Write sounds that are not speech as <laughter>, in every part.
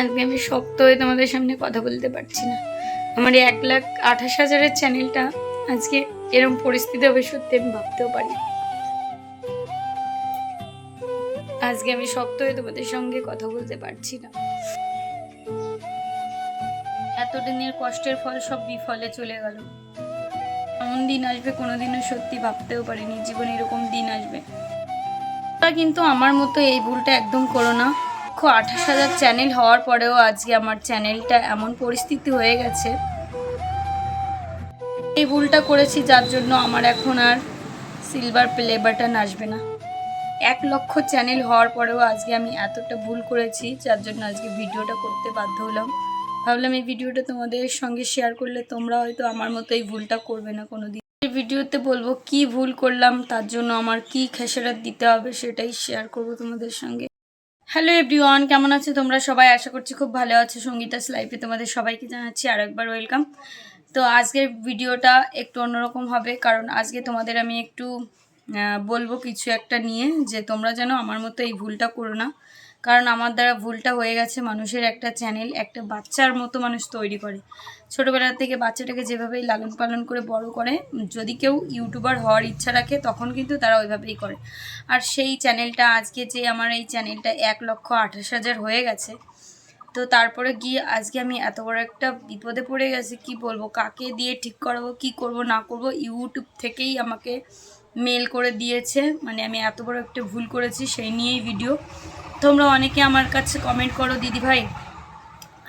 আজকে আমি শক্ত হয়ে তোমাদের সামনে কথা বলতে পারছি না। আমার এই এক লাখ আঠাশ হাজারের চ্যানেলটা আজকে এরম পরিস্থিতি হবে সত্যি আমি ভাবতেও পারি আজকে আমি শক্ত হয়ে তোমাদের সঙ্গে কথা বলতে পারছি না। এতদিনের কষ্টের ফল সব বিফলে চলে গেল। এমন দিন আসবে কোনোদিনও সত্যি ভাবতেও পারিনি, জীবনে এরকম দিন আসবে। কিন্তু আমার মতো এই ভুলটা একদম করো না। দেখো আঠাশ হাজার চ্যানেল হওয়ার পরেও আজকে আমার চ্যানেলটা এমন পরিস্থিতি হয়ে গেছে। এই ভুলটা করেছি যার জন্য আমার এখন আর সিলভার প্লে বাটন আসবে না। এক লক্ষ চ্যানেল হওয়ার পরেও আজকে আমি এতটা ভুল করেছি যার জন্য আজকে ভিডিওটা করতে বাধ্য হলাম। ভাবলাম এই ভিডিওটা তোমাদের সঙ্গে শেয়ার করলে তোমরা হয়তো আমার মতো এই ভুলটা করবে না কোনো দিন এই ভিডিওতে বলব কি ভুল করলাম, তার জন্য আমার কি খেসারাত দিতে হবে সেটাই শেয়ার করব তোমাদের সঙ্গে। হ্যালো এভরিওয়ান কেমন আছে তোমরা? সবাই আশা করছি খুব ভালো আছো। সঙ্গীতাস লাইফে তোমাদের সবাইকে জানাচ্ছি আর একবার ওয়েলকাম তো আজকের ভিডিওটা একটু অন্যরকম হবে, কারণ আজকে তোমাদের আমি একটু বলব কিছু একটা নিয়ে, যে তোমরা যেন আমার মতো এই ভুলটা করো না। কারণ আমার দ্বারা ভুলটা হয়ে গেছে, মানুষের একটা চ্যানেল একটা বাচ্চার মতো মানুষ তৈরি করে। ছোটোবেলা থেকে বাচ্চাটাকে যেভাবেই লালন পালন করে বড় করে, যদি কেউ ইউটিউবার হওয়ার ইচ্ছা রাখে, তখন কিন্তু তারা ওইভাবেই করে। আর সেই চ্যানেলটা আজকে যে আমার এই চ্যানেলটা এক লক্ষ আঠাশ হাজার হয়ে গেছে, তো তারপরে গিয়ে আজকে আমি এত বড় একটা বিপদে পড়ে গেছি, কি বলব? কাকে দিয়ে ঠিক করাবো, কি করব, না করব? ইউটিউব থেকেই আমাকে মেল করে দিয়েছে। মানে আমি এত বড় একটা ভুল করেছি, সেই নিয়েই ভিডিও তোমরা অনেকে আমার কাছে কমেন্ট করো, দিদি ভাই,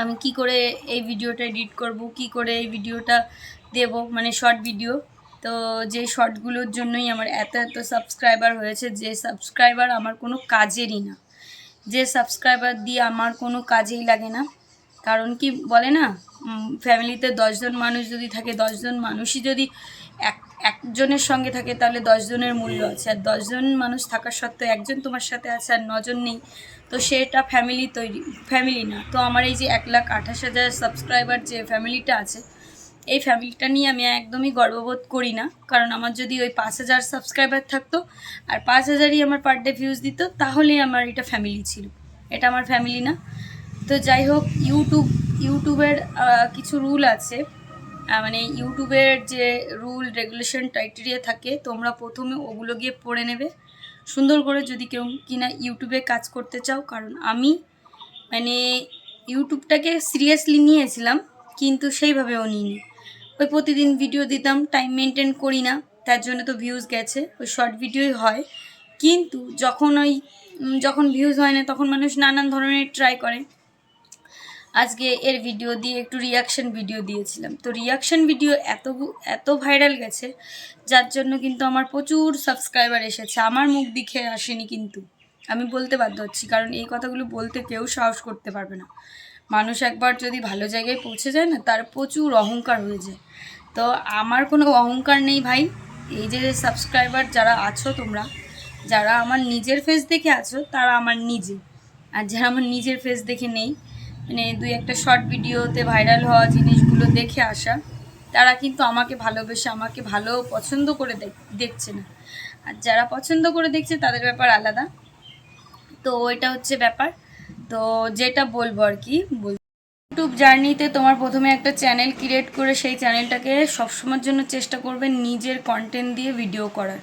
আমি কি করে এই ভিডিওটা এডিট করব? কি করে এই ভিডিওটা দেব? মানে শর্ট ভিডিও তো যে শর্টগুলোর জন্যই আমার এত এত সাবস্ক্রাইবার হয়েছে, যে সাবস্ক্রাইবার আমার কোনো কাজেরই না। যে সাবস্ক্রাইবার দিয়ে আমার কোনো কাজেই লাগে না। কারণ কি বলে না? ফ্যামিলিতে দশজন মানুষ যদি থাকে, দশজন মানুষই যদি এক, একজনের সঙ্গে থাকে তাহলে দশজনের মূল্য আছে। আর দশজন মানুষ থাকার সত্ত্বেও একজন তোমার সাথে আছে আর নজন নেই। তো সেটা ফ্যামিলি তৈরি ফ্যামিলি না। তো আমার এই যে এক লাখ আঠাশ হাজার সাবস্ক্রাইবার যে ফ্যামিলিটা আছে, এই ফ্যামিলিটা নিয়ে আমি একদমই গর্ববোধ করি না। কারণ আমার যদি ওই পাঁচ হাজার সাবস্ক্রাইবার থাকতো আর পাঁচ হাজারই আমার পার ডে ভিউজ দিত, তাহলেই আমার এটা ফ্যামিলি ছিল। এটা আমার ফ্যামিলি না। তো যাই হোক ইউটিউব ইউটিউবের কিছু রুল আছে। মানে ইউটিউবের যে রুল, রেগুলেশন ক্রাইটেরিয়া থাকে, তোমরা প্রথমে ওগুলো গিয়ে পড়ে নেবে। সুন্দর করে যদি কেউ কিনা ইউটিউবে কাজ করতে চাও, কারণ আমি মানে ইউটিউবটাকে সিরিয়াসলি নিয়েছিলাম, কিন্তু সেইভাবেও নিইনি। ওই প্রতিদিন ভিডিও দিতাম, টাইম মেনটেন করি না, তার জন্য তো ভিউজ গেছে, ওই শর্ট ভিডিওই হয়। কিন্তু যখন ওই যখন ভিউজ হয় না, তখন মানুষ নানান ধরনের ট্রাই করে। আজকে এর ভিডিও দিয়ে একটু রিয়াকশন ভিডিও দিয়েছিলাম। তো রিয়াকশন ভিডিও এত এত ভাইরাল গেছে, যার জন্য কিন্তু আমার প্রচুর সাবস্ক্রাইবার এসেছে। আমার মুখ দিখে আসেনি কিন্তু। আমি বলতে বাধ্য হচ্ছি, কারণ এই কথাগুলো বলতে কেউ সাহস করতে পারবে না। মানুষ একবার যদি ভালো জায়গায় পৌঁছে যায় না, তার প্রচুর অহংকার হয়ে যায়। তো আমার কোনো অহংকার নেই ভাই। এই যে সাবস্ক্রাইবার যারা আছো তোমরা, যারা আমার নিজের ফেস দেখে আছো, তারা আমার নিজে। আর যারা আমার নিজের ফেস দেখে নেই মানে দুই একটা শর্ট ভিডিওতে ভাইরাল হওয়া জিনিসগুলো দেখে আসা। তারা কিন্তু আমাকে ভালোবেসে আমাকে ভালো পছন্দ করে দেখছে না। আর যারা পছন্দ করে দেখছে তাদের ব্যাপার আলাদা। তো এটা হচ্ছে ব্যাপার। তো যেটা বলব আর কি, বল ইউটিউব জার্নিতে তোমার প্রথমে একটা চ্যানেল ক্রিয়েট করে সেই চ্যানেলটাকে সবসময়ের জন্য চেষ্টা করবে নিজের কন্টেন্ট দিয়ে ভিডিও করার।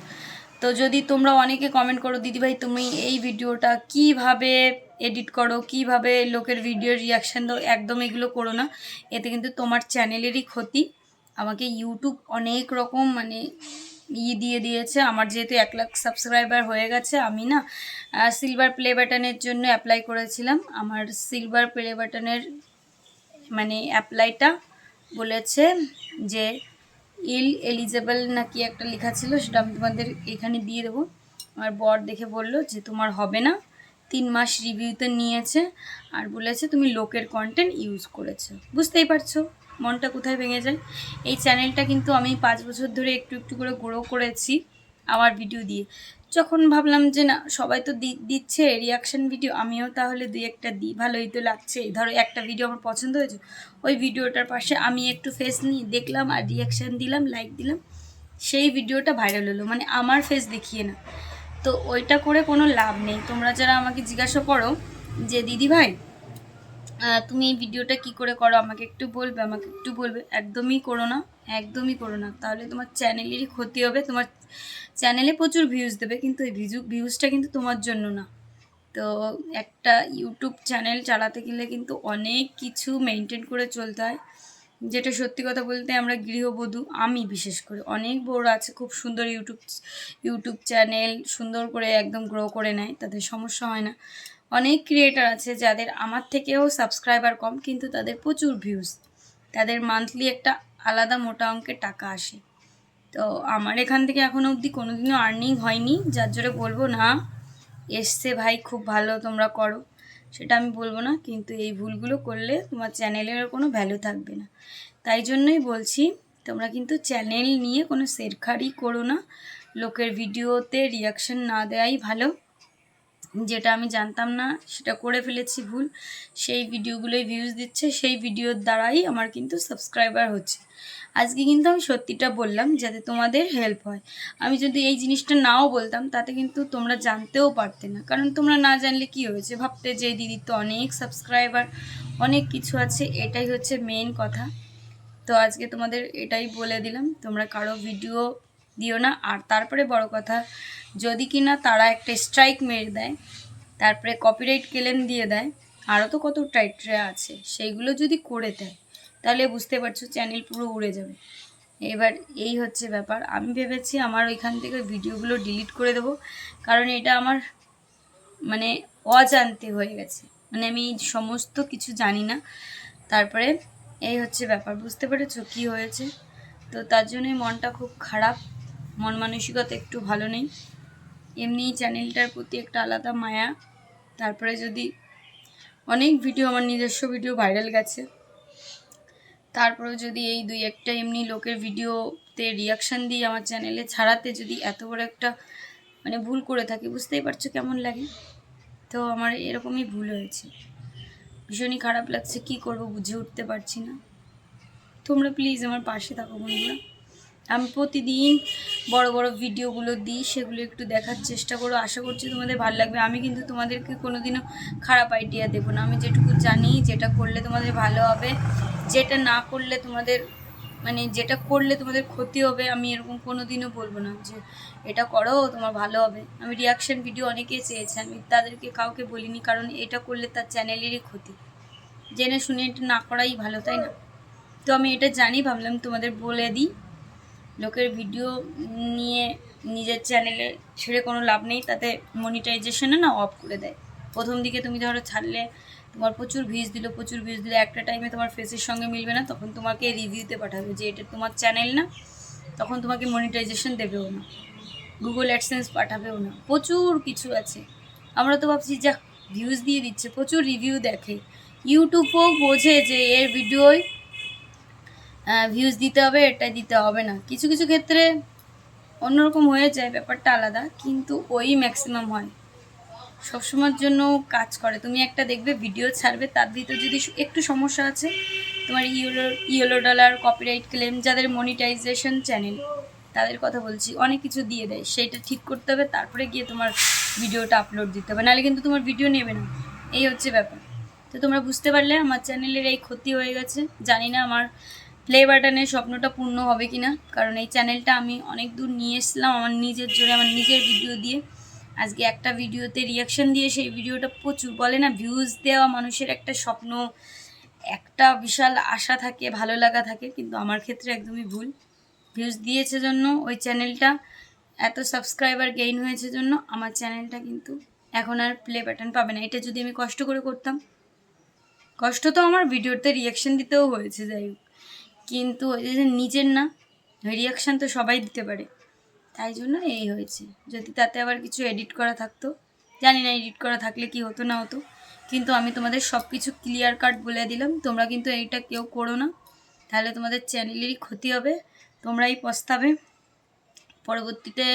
তো যদি তোমরা অনেকে কমেন্ট করো, দিদিভাই, তুমি এই ভিডিওটা কীভাবে এডিট করো? কীভাবে লোকের ভিডিও রিয়াকশান দাও? একদম এগুলো করো না। এতে কিন্তু তোমার চ্যানেলেরই ক্ষতি। আমাকে ইউটিউব অনেক রকম মানে ই দিয়ে দিয়েছে। আমার যেহেতু এক লাখ সাবস্ক্রাইবার হয়ে গেছে, আমি না সিলভার প্লে বাটনের জন্য অ্যাপ্লাই করেছিলাম। আমার সিলভার প্লে বাটনের মানে অ্যাপ্লাইটা বলেছে যে ইল এলিজেবল না কি একটা লেখা ছিল, সেটা আমি তোমাদের এখানে দিয়ে দেবো। আমার বর দেখে বলল যে, তোমার হবে না। তিন মাস রিভিউতে নিয়েছে আর বলেছে, তুমি লোকের কন্টেন্ট ইউজ করেছ। বুঝতেই পারছ, মনটা কোথায় ভেঙে যায়। এই চ্যানেলটা কিন্তু আমি পাঁচ বছর ধরে একটু একটু করে গ্রো করেছি, আমার ভিডিও দিয়ে। যখন ভাবলাম যে না, সবাই তো দিচ্ছে রিয়াকশন ভিডিও আমিও তাহলে দুই একটা দিই ভালোই তো লাগছে। ধরো একটা ভিডিও আমার পছন্দ হয়েছে, ওই ভিডিওটার পাশে আমি একটু ফেস নিয়ে দেখলাম আর রিয়াকশান দিলাম লাইক দিলাম, সেই ভিডিওটা ভাইরাল হলো। মানে আমার ফেস দেখিয়ে না। তো ওইটা করে কোনো লাভ নেই। তোমরা যারা আমাকে জিজ্ঞাসা করো যে, দিদি ভাই তুমি এই ভিডিওটা কি করে করো? আমাকে একটু বলবে, আমাকে একটু বলবে। একদমই করো না। একদমই করো না। তাহলে তোমার চ্যানেলেরই ক্ষতি হবে। তোমার চ্যানেলে প্রচুর ভিউজ দেবে, কিন্তু এই ভিউ ভিউজটা কিন্তু তোমার জন্য না। তো একটা ইউটিউব চ্যানেল চালাতে গেলে কিন্তু অনেক কিছু মেনটেন করে চলতে হয়। যেটা সত্যি কথা বলতে আমরা গৃহবধূ, আমি বিশেষ করে। অনেক বড় আছে, খুব সুন্দর ইউটিউব ইউটিউব চ্যানেল সুন্দর করে একদম গ্রো করে নেয়, তাদের সমস্যা হয় না। অনেক ক্রিয়েটার আছে যাদের আমার থেকেও সাবস্ক্রাইবার কম, কিন্তু তাদের প্রচুর ভিউজ তাদের মান্থলি একটা আলাদা মোটা অঙ্কের টাকা আসে। তো আমার এখান থেকে এখনও অবধি কোনোদিনও আর্নিং হয়নি। যার জন্য বলব, না, এসছে ভাই, খুব ভালো তোমরা করো। সেটা আমি বলব না, কিন্তু এই ভুলগুলো করলে তোমার চ্যানেলের কোনো ভ্যালু থাকবে না। তাই জন্যই বলছি, তোমরা কিন্তু চ্যানেল নিয়ে কোনো শেরখারি করো না। লোকের ভিডিওতে রিয়াকশন না দেওয়াই ভালো। যেটা আমি জানতাম না, সেটা করে ফেলেছি ভুল। সেই ভিডিওগুলোই ভিউজ দিচ্ছে, সেই ভিডিওর দ্বারাই আমার কিন্তু সাবস্ক্রাইবার হচ্ছে। আজকে কিন্তু আমি সত্যিটা বললাম, যাতে তোমাদের হেল্প হয়। আমি যদি এই জিনিসটা নাও বলতাম, তাতে কিন্তু তোমরা জানতেও পারতে না। কারণ তোমরা না জানলে কি হয়েছে? ভাবতে যে দিদির তো অনেক সাবস্ক্রাইবার অনেক কিছু আছে, এটাই হচ্ছে মেন কথা। তো আজকে তোমাদের এটাই বলে দিলাম, তোমরা কারও ভিডিও দিও না। আর তারপরে বড় কথা, যদি কিনা তারা একটা স্ট্রাইক মেরে দেয়, তারপরে কপিরাইট ক্লেম দিয়ে দেয় আরও তো কত টাইটরা আছে, সেইগুলো যদি করে দেয়, তাহলে বুঝতে পারছ চ্যানেল পুরো উড়ে যাবে। এবার এই হচ্ছে ব্যাপার। আমি ভেবেছি আমার ওইখান থেকে ভিডিওগুলো ডিলিট করে দেবো, কারণ এটা আমার মানে অজান্তে হয়ে গেছে। মানে আমি সমস্ত কিছু জানি না। তারপরে এই হচ্ছে ব্যাপার। বুঝতে পেরেছ কী হয়েছে? তো তার জন্যই মনটা খুব খারাপ। মন মানসিকতা একটু ভালো নেই। এমনি চ্যানেলটার প্রতি একটা আলাদা মায়া। তারপরে যদি অনেক ভিডিও, আমার নিজস্ব ভিডিও ভাইরাল গেছে। তারপরেও যদি এই দুই একটা এমনি লোকের ভিডিওতে রিয়াকশান দিয়ে আমার চ্যানেলে ছাড়াতে যদি এত বড় একটা মানে ভুল করে থাকি, বুঝতেই পারছ কেমন লাগে? তো আমার এরকমই ভুল হয়েছে। ভীষণই খারাপ লাগছে, কি করব বুঝে উঠতে পারছি না। তোমরা প্লিজ আমার পাশে থাকো বন্ধুরা। আমি প্রতিদিন বড় বড় ভিডিওগুলো দিই, সেগুলো একটু দেখার চেষ্টা করো। আশা করছি তোমাদের ভালো লাগবে। আমি কিন্তু তোমাদেরকে কোনোদিনও খারাপ আইডিয়া দেবো না। আমি যেটুকু জানি, যেটা করলে তোমাদের ভালো হবে, যেটা না করলে তোমাদের মানে যেটা করলে তোমাদের ক্ষতি হবে, আমি এরকম কোনো দিনও বলব না যে, এটা করো, তোমার ভালো হবে। আমি রিয়াকশান ভিডিও অনেকেই চেয়েছে। আমি তাদেরকে কাউকে বলিনি, কারণ এটা করলে তার চ্যানেলেরই ক্ষতি। জেনে শুনে এটা না করাই ভালো, তাই না? তো আমি এটা জানি, ভাবলাম তোমাদের বলে দিই। লোকের ভিডিও নিয়ে নিজের চ্যানেলে ছেড়ে কোনো লাভ নেই, তাতে মনিটাইজেশনে না অফ করে দেয়। প্রথম দিকে তুমি ধরো ছাড়লে তোমার প্রচুর ভিউজ দিল, প্রচুর ভিউজ দিলে, একটা টাইমে তোমার ফেসের সঙ্গে মিলবে না, তখন তোমাকে রিভিউতে পাঠাবে যে এটা তোমার চ্যানেল না, তখন তোমাকে মনিটাইজেশন দেবেও না। গুগল অ্যাডসেন্স পাঠাবেও না। প্রচুর কিছু আছে। আমরা তো ভাবছি যা ভিউজ দিয়ে দিচ্ছে, প্রচুর রিভিউ দেখে। ইউটিউবও বোঝে যে এর ভিডিওয় ভিউজ দিতে হবে এটা দিতে হবে না। কিছু কিছু ক্ষেত্রে অন্যরকম হয়ে যায়, ব্যাপারটা আলাদা, কিন্তু ওই ম্যাক্সিমাম হয়। সবসময়ের জন্য কাজ করে। তুমি একটা দেখবে ভিডিও ছাড়বে, তার ভিতর যদি একটু সমস্যা আছে, তোমার yellow yellow dollar copyright claim যাদের মনিটাইজেশন চ্যানেল তাদের কথা বলছি, অনেক কিছু দিয়ে দেয়। সেইটা ঠিক করতে হবে, তারপরে গিয়ে তোমার ভিডিওটা আপলোড দিতে হবে। নাহলে কিন্তু তোমার ভিডিও নেবে না। এই হচ্ছে ব্যাপার। তো তোমরা বুঝতে পারলে, আমার চ্যানেলের এই ক্ষতি হয়ে গেছে। জানি না আমার প্লে বাটনের স্বপ্নটা পূর্ণ হবে কি না কারণ এই চ্যানেলটা আমি অনেক দূর নিয়ে এসলাম আমার নিজের জোরে, আমার নিজের ভিডিও দিয়ে। আজকে একটা ভিডিওতে রিয়াকশন দিয়ে সেই ভিডিওটা প্রচুর, বলে না ভিউজ দেওয়া মানুষের একটা স্বপ্ন, একটা বিশাল আশা থাকে, ভালো লাগা থাকে, কিন্তু আমার ক্ষেত্রে একদমই ভুল। ভিউজ দিয়েছে জন্য ওই চ্যানেলটা এত সাবস্ক্রাইবার গেইন হয়েছে জন্য আমার চ্যানেলটা কিন্তু এখন আর প্লে বাটন পাবে না। এটা যদি আমি কষ্ট করে করতাম, কষ্ট তো আমার ভিডিওতে রিয়াকশন দিতেও হয়েছে, যাই হোক। কিন্তু ওই যে নিজের না রিয়াকশান তো সবাই দিতে পারে। তাই জন্য এই হয়েছে। যদি তাতে আবার কিছু এডিট করা থাকতো, জানি না এডিট করা থাকলে কি হতো না হতো, কিন্তু আমি তোমাদের সব কিছু ক্লিয়ার কাট বলে দিলাম। তোমরা কিন্তু এইটা কেউ করো না। তাহলে তোমাদের চ্যানেলেরই ক্ষতি হবে, তোমরাই পস্তাবে। পরবর্তীতে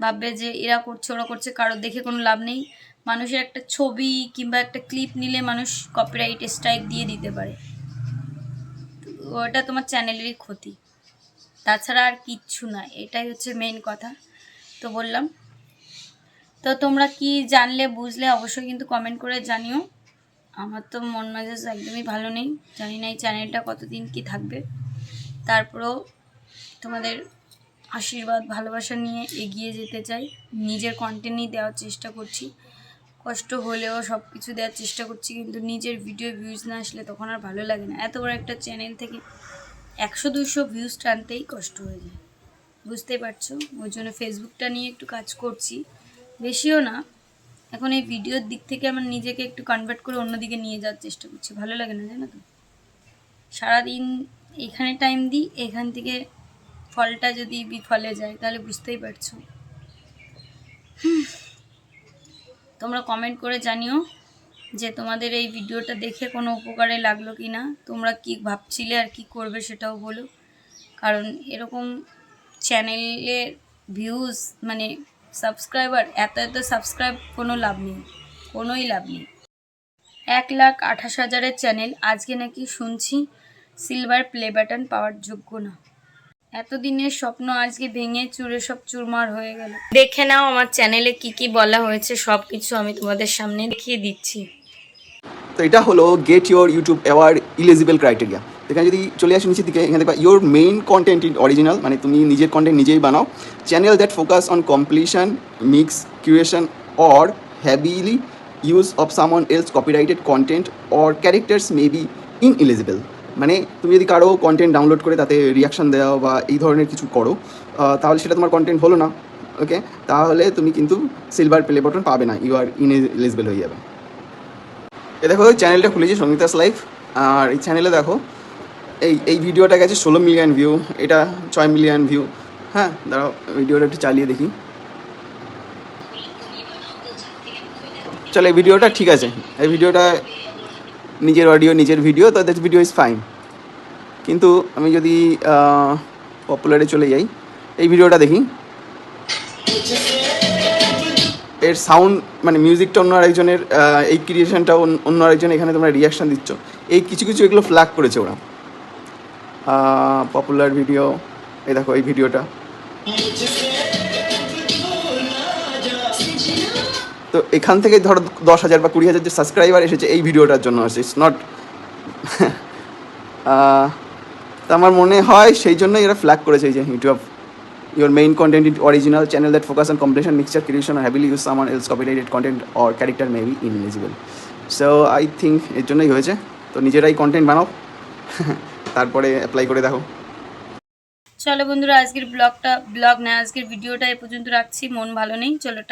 ভাববে যে এরা করছে, ওরা করছে কারোর দেখে কোনো লাভ নেই। মানুষের একটা ছবি কিংবা একটা ক্লিপ নিলে মানুষ কপিরাইট স্ট্রাইক দিয়ে দিতে পারে। ওটা তোমার চ্যানেলেরই ক্ষতি। তাছাড়া আর কিচ্ছু না, এটাই হচ্ছে মেন কথা। তো বললাম। তো তোমরা কি জানলে, বুঝলে অবশ্যই কিন্তু কমেন্ট করে জানিও। আমার তো মন মেজাজ একদমই ভালো নেই, জানি না এই চ্যানেলটা কতদিন কি থাকবে। তারপরেও তোমাদের আশীর্বাদ, ভালোবাসা নিয়ে এগিয়ে যেতে চাই। নিজের কন্টেন্টই দেওয়ার চেষ্টা করছি। কষ্ট হলেও সব কিছু দেওয়ার চেষ্টা করছি, কিন্তু নিজের ভিডিও ভিউজ না আসলে তখন আর ভালো লাগে না। এত বড় একটা চ্যানেল থেকে একশো দুশো ভিউজ টানতেই কষ্ট হয়ে যায়। বুঝতেই পারছ? ওই জন্য ফেসবুকটা নিয়ে একটু কাজ করছি। বেশিও না, এখন এই ভিডিওর দিক থেকে আমার নিজেকে একটু কনভার্ট করে অন্যদিকে নিয়ে যাওয়ার চেষ্টা করছি। ভালো লাগে না, জানো তো? সারাদিন এখানে টাইম দিই, এখান থেকে ফলটা যদি বিফলে যায়, তাহলে বুঝতেই পারছ। হুম। তোমরা কমেন্ট করে জানিও যে তোমাদের এই ভিডিওটা দেখে কোনো উপকারে লাগল কি না তোমরা কি ভাবছিলে আর কি করবে সেটাও বলো। কারণ এরকম চ্যানেলের ভিউজ মানে সাবস্ক্রাইবার এত এত সাবস্ক্রাইব কোনো লাভ নেই, কোনোই লাভ নেই। এক লাখ আঠাশ হাজারের চ্যানেল আজকে নাকি শুনছি সিলভার প্লে বাটন পাওয়ার যোগ্য না। এতদিনের স্বপ্ন আজকে ভেঙে চুরে সব চুরমার হয়ে গেল। দেখে নাও আমার চ্যানেলে কি কি বলা হয়েছে সব কিছু আমি তোমাদের সামনে দেখিয়ে দিচ্ছি। তো এটা হলো get your YouTube award eligible criteria এখানে যদি চলে আসি নিচের দিকে, এখানে দেখবা your main content in original মানে তুমি নিজের কন্টেন্ট নিজেই বানাও। Channel that focus on compilation mix curation or heavily use of someone else copyrighted content or characters may be ineligible মানে তুমি যদি কারও কন্টেন্ট ডাউনলোড করে তাতে রিয়াকশান দেওয়া বা এই ধরনের কিছু করো তাহলে সেটা তোমার কন্টেন্ট হলো না ওকে তাহলে তুমি কিন্তু সিলভার প্লে বটন পাবে না ইউ আর ইন এলিজিবল হয়ে যাবে। এ দেখো চ্যানেলটা খুলেছি সঙ্গীতাস লাইফ আর এই চ্যানেলে দেখো, এই এই ভিডিওটা গেছে ষোলো মিলিয়ন ভিউ এটা ছয় মিলিয়ন ভিউ হ্যাঁ? দাঁড়াও ভিডিওটা একটু চালিয়ে দেখি। চলো, এই ভিডিওটা ঠিক আছে, এই ভিডিওটা নিজের অডিও নিজের ভিডিও তো দ্যাট ভিডিও ইজ ফাইন কিন্তু আমি যদি পপুলারে চলে যাই, এই ভিডিওটা দেখি। এর সাউন্ড মানে মিউজিকটা অন্য আরেকজনের এই ক্রিয়েশনটা অন্য আরেকজন এখানে তোমরা রিয়াকশান দিচ্ছ। এই কিছু কিছু এগুলো ফ্ল্যাগ করেছে ওরা। পপুলার ভিডিও এই দেখো এই ভিডিওটা তো এখান থেকে ধরো দশ হাজার বা কুড়ি হাজার যে সাবস্ক্রাইবার এসেছে এই ভিডিওটার জন্য আছে ইটস নট তো আমার মনে হয় সেই জন্যই এরা ফ্ল্যাগ করেছে এই যে YouTube your main content is original channel that focus on completion, mixture, creation, or heavily use someone else copyrighted content or character may be so, i think এর জন্যই হয়েছে। তো নিজেরাই কন্টেন্ট বানাও। <laughs> তারপরে অ্যাপ্লাই করে দেখো। চলো বন্ধুরা, আজকের ব্লগটা ব্লগ না, আজকের ভিডিওটা এ পর্যন্ত রাখছি। মন ভালো নেই, চলো